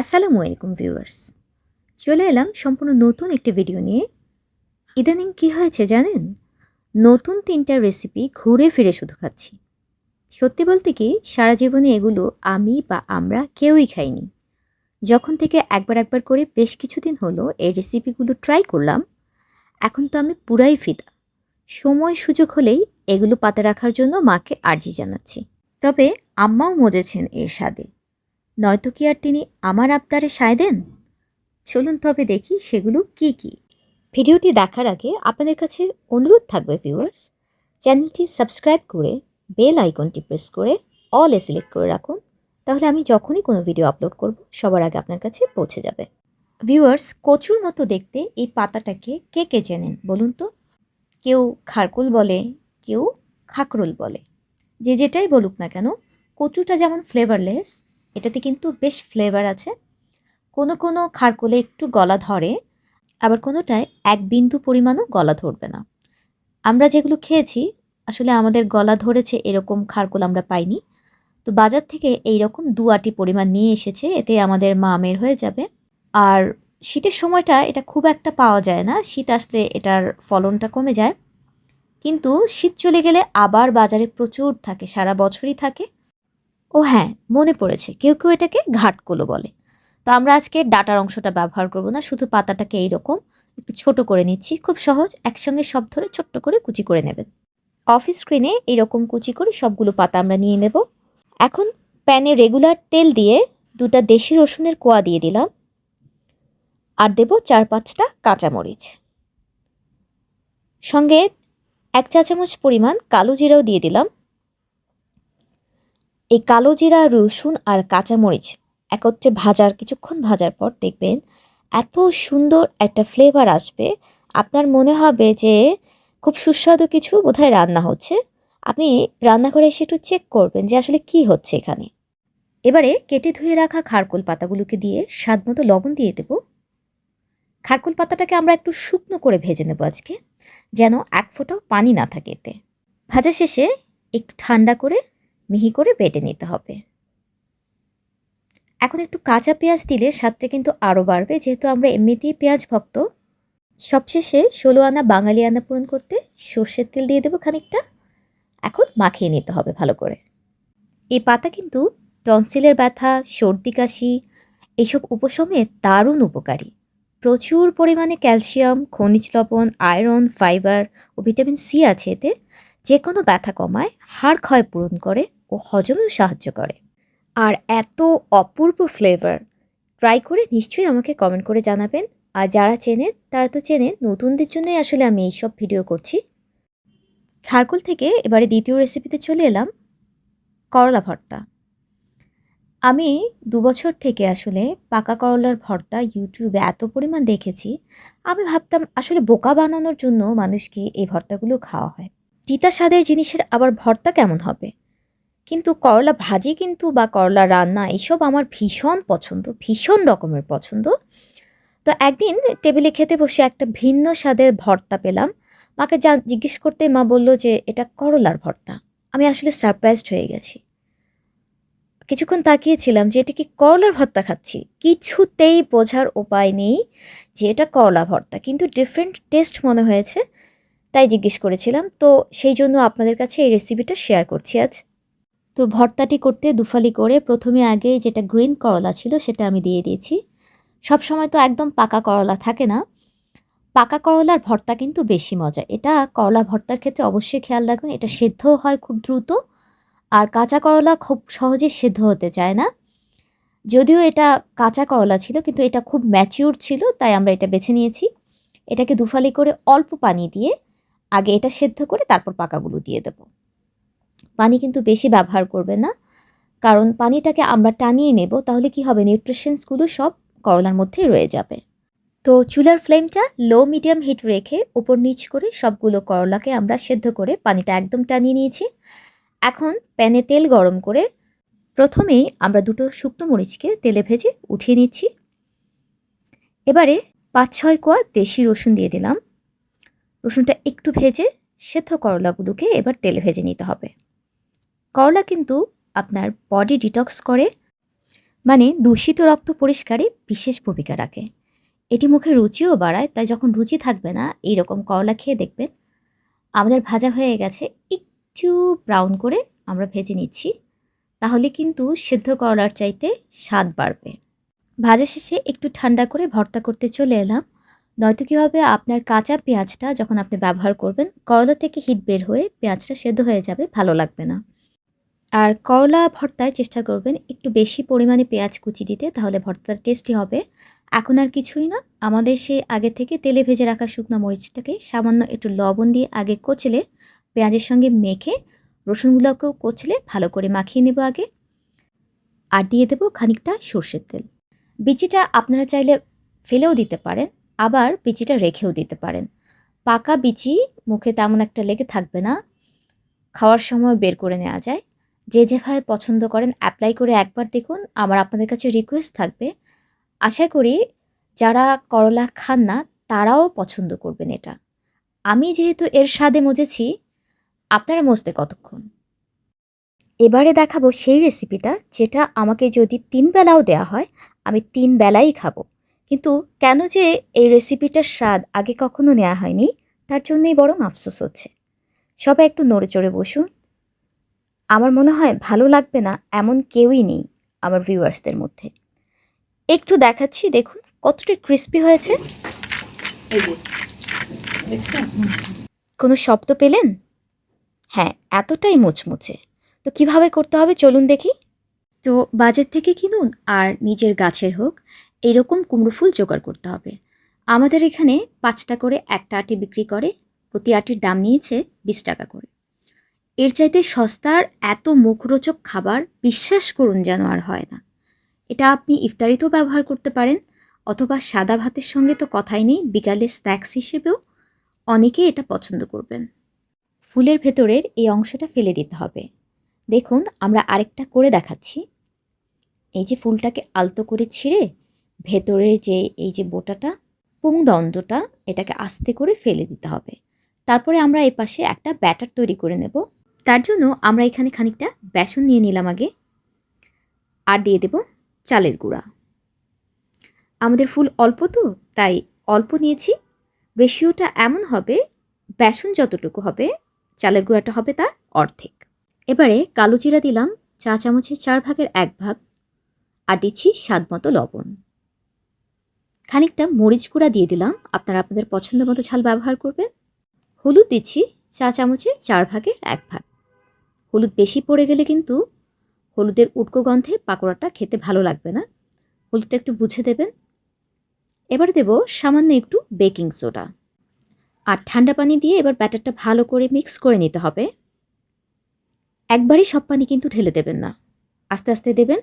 আসসালামু আলাইকুম ভিউয়ার্স। চলে এলাম সম্পূর্ণ নতুন একটি ভিডিও নিয়ে। ইদানিং কি হয়েছে জানেন? নতুন তিনটা রেসিপি ঘুরে ফিরে শুধু খাচ্ছি। সত্যি বলতে কি, সারা জীবনে এগুলো আমি বা আমরা কেউই খাইনি। যখন থেকে একবার একবার করে বেশ কিছুদিন হলো এই রেসিপিগুলো ট্রাই করলাম, এখন তো আমি পুরাই ফিদা। সময় সুযোগ হলেই এগুলো পাতে রাখার জন্য মাকে আর্জি জানাচ্ছি। তবে আম্মাও মজেছেন এর স্বাদে। নয়তো কি আর তিনি আমার আবদারে সায় দেন? চলুন তবে দেখি সেগুলো কি কি। ভিডিওটি দেখার আগে আপনাদের কাছে অনুরোধ থাকবে ভিউয়ার্স চ্যানেলটি সাবস্ক্রাইব করে বেল আইকনটি প্রেস করে অল এ সিলেক্ট করে রাখুন। তাহলে আমি যখনই কোনো ভিডিও আপলোড করব, সবার আগে আপনার কাছে পৌঁছে যাবে। ভিউয়ার্স কচুর মতো দেখতে এই পাতাটাকে কে কে চেনেন বলুন তো? কেউ খারকুল বলে, কেউ খাকরুল বলে। যে যেটাই বলুক না কেন, কচুটা যেমন ফ্লেভারলেস এটাতে কিন্তু বেশ ফ্লেভার আছে। কোনো কোনো খারকোলে একটু গলা ধরে, আবার কোনোটায় এক বিন্দু পরিমাণও গলা ধরবে না। আমরা যেগুলো খেয়েছি, আসলে আমাদের গলা ধরেছে এরকম খারকোল আমরা পাইনি। তো বাজার থেকে এই রকম দু আটি পরিমাণ নিয়ে এসেছে, এতে আমাদের মামের হয়ে যাবে। আর শীতের সময়টা এটা খুব একটা পাওয়া যায় না, শীত আসলে এটার ফলনটা কমে যায়। কিন্তু শীত চলে গেলে আবার বাজারে প্রচুর থাকে, সারা বছরই থাকে। ও হ্যাঁ মনে পড়েছে। কেউ কেউ এটাকে ঘাটকোলো বলে। তো আমরা আজকে ডাটার অংশটা ব্যবহার করব না, শুধু পাতাটাকে এইরকম একটু ছোট করে নিচ্ছি। খুব সহজ, একসঙ্গে সব ধরে ছোট্ট করে কুচি করে নেবেন। অফিস স্ক্রিনে এইরকম কুচি করে সবগুলো পাতা আমরা নিয়ে নেব। এখন প্যানে রেগুলার তেল দিয়ে দুটা দেশি রসুনের কোয়া দিয়ে দিলাম। আর দেব চার পাঁচটা কাঁচামরিচ। সঙ্গে এক চা চামচ পরিমাণ কালো জিরাও দিয়ে দিলাম। এই কালো জিরা, রসুন আর কাঁচামরিচ একত্রে ভাজার, কিছুক্ষণ ভাজার পর দেখবেন এত সুন্দর একটা ফ্লেভার আসবে। আপনার মনে হবে যে খুব সুস্বাদু কিছু বোধহয় রান্না হচ্ছে। আপনি রান্নাঘরে এসে একটু চেক করবেন যে আসলে কি হচ্ছে এখানে। এবারে কেটে ধুয়ে রাখা খারকোল পাতাগুলোকে দিয়ে স্বাদ মতো লবণ দিয়ে দেব। খারকোল পাতাটাকে আমরা একটু শুকনো করে ভেজে নেব আজকে, যেন এক ফোঁটাও পানি না থাকে এতে। ভাজা শেষে একটু ঠান্ডা করে মিহি করে বেটে নিতে হবে। এখন একটু কাঁচা পেঁয়াজ দিলে স্বাদটা কিন্তু আরও বাড়বে। যেহেতু আমরা এমনিতেই পেঁয়াজ ভক্ত, সবশেষে ষোলো আনা বাঙালি আনা পূরণ করতে সর্ষের তেল দিয়ে দেবো খানিকটা। এখন মাখিয়ে নিতে হবে ভালো করে। এই পাতা কিন্তু টনসিলের ব্যথা, সর্দি, কাশি এইসব উপশমে দারুণ উপকারী। প্রচুর পরিমাণে ক্যালসিয়াম, খনিজ লবণ, আয়রন, ফাইবার ও ভিটামিন সি আছে এতে। যে কোনো ব্যথা কমায়, হাড় ক্ষয় পূরণ করে। ও হজমেও সাহায্য করে। আর এত অপূর্ব ফ্লেভার ট্রাই করে নিশ্চয়ই আমাকে কমেন্ট করে জানাবেন। আর যারা চেনেন, তারা তো চেনেন, নতুনদের জন্যই আসলে আমি এইসব ভিডিও করছি। খারকুল থেকে এবারে দ্বিতীয় রেসিপিতে চলে এলাম, করলা ভর্তা। আমি দু বছর থেকে আসলে পাকা করলার ভর্তা ইউটিউবে এত পরিমাণ দেখেছি, আমি ভাবতাম আসলে বোকা বানানোর জন্য মানুষকে এই ভর্তাগুলো খাওয়া হয়। তিতা স্বাদের জিনিসের আবার ভর্তা কেমন হবে? কিন্তু করলা ভাজি কিন্তু বা করলা রান্না এইসব আমার ভীষণ পছন্দ, ভীষণ রকমের পছন্দ। তো একদিন টেবিলে খেতে বসে একটা ভিন্ন স্বাদের ভর্তা পেলাম। মাকে যা জিজ্ঞেস করতে মা বলল যে, এটা করলার ভর্তা। আমি আসলে সারপ্রাইজড হয়ে গেছি। কিছুক্ষণ তাকিয়েছিলাম যে, এটা কি করলার ভর্তা খাচ্ছি? কিছুতেই বোঝার উপায় নেই যে, এটা করলা ভর্তা। কিন্তু ডিফারেন্ট টেস্ট মনে হয়েছে, তাই জিজ্ঞেস করেছিলাম। তো সেই জন্য আপনাদের কাছে এই রেসিপিটা শেয়ার করছি আজ। তো ভর্তাটি করতে দুফালি করে প্রথমে আগে যেটা গ্রিন করলা ছিল সেটা আমি দিয়ে দিয়েছি। সব সময় তো একদম পাকা করলা থাকে না। পাকা করলার ভর্তা কিন্তু বেশি মজা। এটা করলা ভর্তার ক্ষেত্রে অবশ্যই খেয়াল রাখবেন, এটা সেদ্ধও হয় খুব দ্রুত আর কাঁচা করলা খুব সহজে সেদ্ধ হতে চায় না। যদিও এটা কাঁচা করলা ছিল কিন্তু এটা খুব ম্যাচিউর ছিল, তাই আমরা এটা বেছে নিয়েছি। এটাকে দুফালি করে অল্প পানি দিয়ে আগে এটা সেদ্ধ করে তারপর পাকাগুলো দিয়ে দেব। পানি কিন্তু বেশি ব্যবহার করবে না। কারণ পানিটাকে আমরা টানিয়ে নেব, তাহলে কি হবে? নিউট্রিশনসগুলো সব করলার মধ্যে রয়ে যাবে। তো চুলার ফ্লেমটা লো মিডিয়াম হিট রেখে উপর নিচ করে সবগুলো করলাকে আমরা সেদ্ধ করে পানিটা একদম টানিয়ে নিয়েছি। এখন প্যানে তেল গরম করে প্রথমেই আমরা দুটো শুকনো মরিচকে তেলে ভেজে উঠিয়ে নিচ্ছি। এবারে পাঁচ, ছয় কোয়া দেশি রসুন দিয়ে দিলাম। রসুনটা একটু ভেজে সেদ্ধ করলাগুলোকে এবার তেলে ভেজে নিতে হবে। করলা কিন্তু আপনার বডি ডিটক্স করে মানে দূষিত রক্ত পরিষ্কারে বিশেষ ভূমিকা রাখে। এটি মুখে রুচিও বাড়ায়, তাই যখন রুচি থাকবে না, এইরকম করলা খেয়ে দেখবেন, আমাদের ভাজা হয়ে গেছে, একটু ব্রাউন করে আমরা ভেজে নিচ্ছি, তাহলে কিন্তু সেদ্ধ করলার চাইতে স্বাদ বাড়বে। ভাজা শেষে একটু ঠান্ডা করে ভর্তা করতে চলে এলাম। নয়তো কী হবে আপনার কাঁচা পেঁয়াজটা যখন আপনি ব্যবহার করবেন, করলা থেকে হিট বের হয়ে পেঁয়াজটা সেদ্ধ হয়ে যাবে, ভালো লাগবে না। আর করলা ভর্তায় চেষ্টা করবেন একটু বেশি পরিমাণে পেঁয়াজ কুচি দিতে, তাহলে ভর্তাটা টেস্টি হবে। এখন আর কিছুই না, আমাদের সে আগে থেকে তেলে ভেজে রাখা শুকনো মরিচটাকে সামান্য একটু লবণ দিয়ে আগে কচলে পেঁয়াজের সঙ্গে মেখে রসুনগুলোকেও কচলে ভালো করে মাখিয়ে নেব আগে। আর দিয়ে দেবো খানিকটা সর্ষের তেল। বিচিটা আপনারা চাইলে ফেলেও দিতে পারেন, আবার বিচিটা রেখেও দিতে পারেন। পাকা বিচি মুখে তেমন একটা লেগে থাকবে না, খাওয়ার সময় বের করে নেওয়া যায়। যে যেভাবে পছন্দ করেন অ্যাপ্লাই করে একবার দেখুন, আমার আপনাদের কাছে রিকোয়েস্ট থাকবে। আশা করি যারা করলা খান না, তারাও পছন্দ করবেন এটা। আমি যেহেতু এর স্বাদে মজেছি, আপনারা মজতে কতক্ষণ? এবারে দেখাবো সেই রেসিপিটা যেটা আমাকে যদি তিন বেলাও দেওয়া হয়, আমি তিন বেলাই খাব। কিন্তু কেন যে এই রেসিপিটার স্বাদ আগে কখনো নেওয়া হয়নি, তার জন্যই বরং আফসোস হচ্ছে। সবাই একটু নড়ে চড়ে বসুন। আমার মনে হয় ভালো লাগবে না এমন কেউই নেই আমার ভিউয়ার্সদের মধ্যে। একটু দেখাচ্ছি দেখুন কতটা ক্রিস্পি হয়েছে। কোনো শব্দ পেলেন? হ্যাঁ এতটাই মুচমুচে। তো কীভাবে করতে হবে চলুন দেখি। তো বাজার থেকে কিনুন আর নিজের গাছের হোক এইরকম কুমড়ো ফুল জোগাড় করতে হবে। আমাদের এখানে পাঁচটা করে একটা আটি বিক্রি করে প্রতি আটির দাম নিয়েছে বিশ টাকা করে। এর চাইতে সস্তার এত মুখরোচক খাবার বিশ্বাস করুন যেন আর হয় না। এটা আপনি ইফতারিতেও ব্যবহার করতে পারেন, অথবা সাদা ভাতের সঙ্গে তো কথাই নেই, বিকালে স্ন্যাক্স হিসেবেও অনেকে এটা পছন্দ করবেন। ফুলের ভেতরের এই অংশটা ফেলে দিতে হবে। দেখুন, আমরা আরেকটা করে দেখাচ্ছি। এই যে ফুলটাকে আলতো করে ছিঁড়ে ভেতরের যে এই যে বোটাটা পুংদণ্ডটা এটাকে আস্তে করে ফেলে দিতে হবে। তারপরে আমরা এই পাশে একটা ব্যাটার তৈরি করে নেব। তার জন্য আমরা এখানে খানিকটা বেসন নিয়ে নিলাম আগে। আর দিয়ে দেব চালের গুঁড়া। আমাদের ফুল অল্প তো, তাই অল্প নিয়েছি। রেশিওটা এমন হবে, বেসন যতটুকু হবে, চালের গুঁড়াটা হবে তার অর্ধেক। এবারে কালো জিরা দিলাম, চা চামচের চার ভাগের এক ভাগ। আর দিচ্ছি স্বাদ মতো লবণ। খানিকটা মরিচ গুঁড়া দিয়ে দিলাম, আপনারা আপনাদের পছন্দ মতো ঝাল ব্যবহার করবেন। হলুদ দিচ্ছি, চা চামচের চার ভাগের এক ভাগ। হলুদ বেশি পড়ে গেলে কিন্তু হলুদের উটকো গন্ধে পাকোড়াটা খেতে ভালো লাগবে না। হলুদটা একটু বুঝে দেবেন। এবার দেব সামান্য একটু বেকিং সোডা। আর ঠান্ডা পানি দিয়ে এবার ব্যাটারটা ভালো করে মিক্স করে নিতে হবে। একবারই সব পানি কিন্তু ঢেলে দেবেন না। আস্তে আস্তে দেবেন।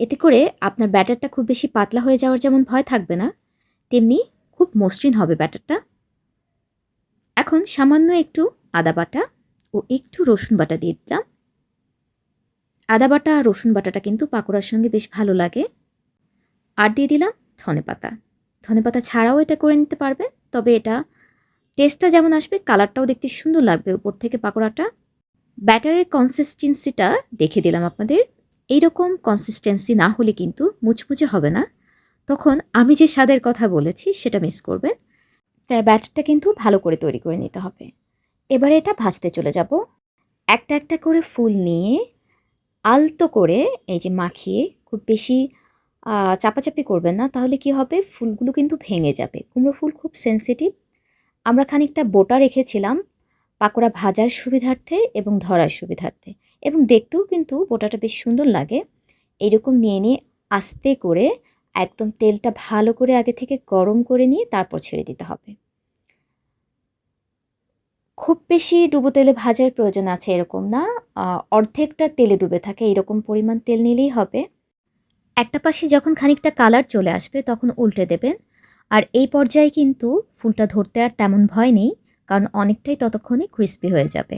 এতে করে আপনার ব্যাটারটা খুব বেশি পাতলা হয়ে যাওয়ার যেমন ভয় থাকবে না, তেমনি খুব মসৃণ হবে ব্যাটারটা। এখন সামান্য একটু আদা বাটা ও একটু রসুন বাটা দিয়ে দিলাম। আদা বাটা আর রসুন বাটাটা কিন্তু পাকোড়ার সঙ্গে বেশ ভালো লাগে। আর দিয়ে দিলাম ধনে পাতা। ধনে পাতা ছাড়াও এটা করে নিতে পারবেন তবে এটা টেস্টটা যেমন আসবে, কালারটাও দেখতে সুন্দর লাগবে উপর থেকে পাকোড়াটা। ব্যাটারের কনসিস্টেন্সিটা দেখে দিলাম আপনাদের। এইরকম কনসিস্টেন্সি না হলে কিন্তু মুচমুচে হবে না। তখন আমি যে স্বাদের কথা বলেছি, সেটা মিস করবেন। তাই ব্যাটারটা কিন্তু ভালো করে তৈরি করে নিতে হবে। এবারে এটা ভাজতে চলে যাব। একটা একটা করে ফুল নিয়ে আলতো করে এই যে মাখিয়ে খুব বেশি চাপাচাপি করবেন না, তাহলে কি হবে? ফুলগুলো কিন্তু ভেঙে যাবে। কুমড়ো ফুল খুব সেনসিটিভ আমরা খানিকটা বোটা রেখেছিলাম পাকোড়া ভাজার সুবিধার্থে এবং ধরার সুবিধার্থে। এবং দেখতেও কিন্তু বোটাটা বেশ সুন্দর লাগে। এরকম নিয়ে নিয়ে আস্তে করে একদম তেলটা ভালো করে আগে থেকে গরম করে নিয়ে তারপর ছেড়ে দিতে হবে। খুব বেশি ডুবো তেলে ভাজার প্রয়োজন আছে এরকম না। অর্ধেকটা তেলে ডুবে থাকে এরকম পরিমাণ তেল নিলেই হবে। একটা পাশে যখন খানিকটা কালার চলে আসবে তখন উল্টে দেবেন। আর এই পর্যায়ে কিন্তু ফুলটা ধরতে আর তেমন ভয় নেই, কারণ অনেকটাই ততক্ষণে ক্রিস্পি হয়ে যাবে।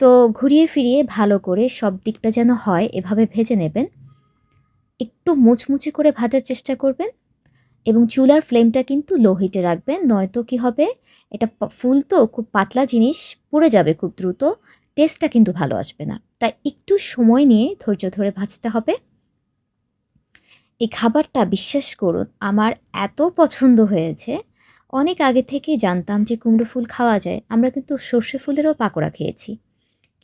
তো ঘুরিয়ে ফিরিয়ে ভালো করে সব দিকটা যেন হয়, এভাবে ভেজে নেবেন। একটু মুচমুচে করে ভাজার চেষ্টা করবেন। এবং চুলার ফ্লেমটা কিন্তু লো হিটে রাখবেন, নয়তো কি হবে, এটা ফুল তো খুব পাতলা জিনিস, পুড়ে যাবে খুব দ্রুত টেস্টটা কিন্তু ভালো আসবে না। তাই একটু সময় নিয়ে ধৈর্য ধরে ভাজতে হবে। এই খাবারটা বিশ্বাস করুন, আমার এত পছন্দ হয়েছে। অনেক আগে থেকেই জানতাম যে কুমড়ো ফুল খাওয়া যায়, আমরা কিন্তু সর্ষে ফুলেরও পাকোড়া খেয়েছি।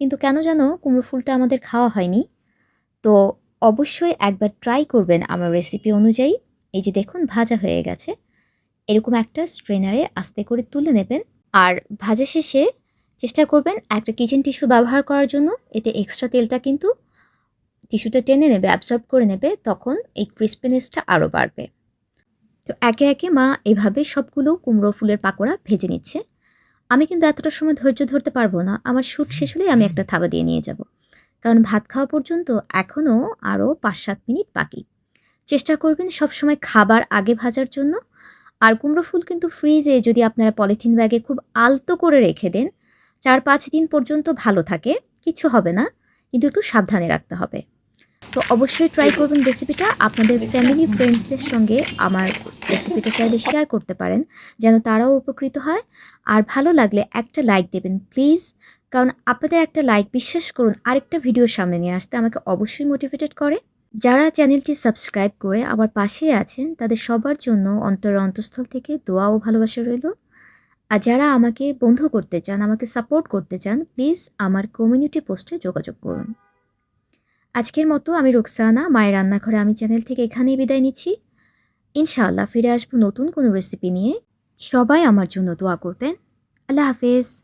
কিন্তু কেন যেন কুমড়ো ফুলটা আমাদের খাওয়া হয়নি। তো অবশ্যই একবার ট্রাই করবেন আমার রেসিপি অনুযায়ী। এই যে দেখুন, ভাজা হয়ে গেছে। এরকম একটা স্ট্রেনারে আস্তে করে তুলে নেবেন। আর ভাজা শেষে চেষ্টা করবেন একটা কিচেন টিস্যু ব্যবহার করার জন্য। এতে এক্সট্রা তেলটা কিন্তু টিস্যুটা টেনে নেবে অ্যাবসর্ব করে নেবে, তখন এই ক্রিস্পিনেসটা আরও বাড়বে। তো একে একে মা এভাবে সবগুলো কুমড়ো ফুলের পাকোড়া ভেজে নিচ্ছে। আমি কিন্তু এতটা সময় ধৈর্য ধরতে পারব না। আমার শ্যুট শেষ হলেই আমি একটা থাবা দিয়ে নিয়ে যাব। কারণ ভাত খাওয়া পর্যন্ত এখনও আরও পাঁচ সাত মিনিট বাকি। চেষ্টা করবেন সবসময় খাবার আগে ভাজার জন্য। আর কুমড়ো ফুল কিন্তু ফ্রিজে যদি আপনারা পলিথিন ব্যাগে খুব আলতো করে রেখে দেন, চার পাঁচ দিন পর্যন্ত ভালো থাকে, কিছু হবে না, কিন্তু একটু সাবধানে রাখতে হবে। তো অবশ্যই ট্রাই করবেন রেসিপিটা আপনাদের ফ্যামিলি ফ্রেন্ডসদের সঙ্গে আমার রেসিপিটা চাইলে শেয়ার করতে পারেন, যেন তারাও উপকৃত হয়। আর ভালো লাগলে একটা লাইক দেবেন প্লিজ কারণ আপনাদের একটা লাইক বিশ্বাস করুন, আরেকটা ভিডিও সামনে নিয়ে আসতে আমাকে অবশ্যই মোটিভেটেড করে। যারা চ্যানেলটি সাবস্ক্রাইব করে আমার পাশে আছেন, তাদের সবার জন্য অন্তর অন্তঃস্থল থেকে দোয়া ও ভালোবাসা রইল। আর যারা আমাকে বন্ধু করতে চান, আমাকে সাপোর্ট করতে চান, প্লিজ আমার কমিউনিটি পোস্টে যোগাযোগ করুন। আজকের মতো আমি রোকসানা, মায়ের রান্নাঘরে আমি চ্যানেল থেকে এখানেই বিদায় নিচ্ছি। ইনশাআল্লাহ ফিরে আসব নতুন কোনো রেসিপি নিয়ে। সবাই আমার জন্য দোয়া করবেন। আল্লাহ হাফেজ।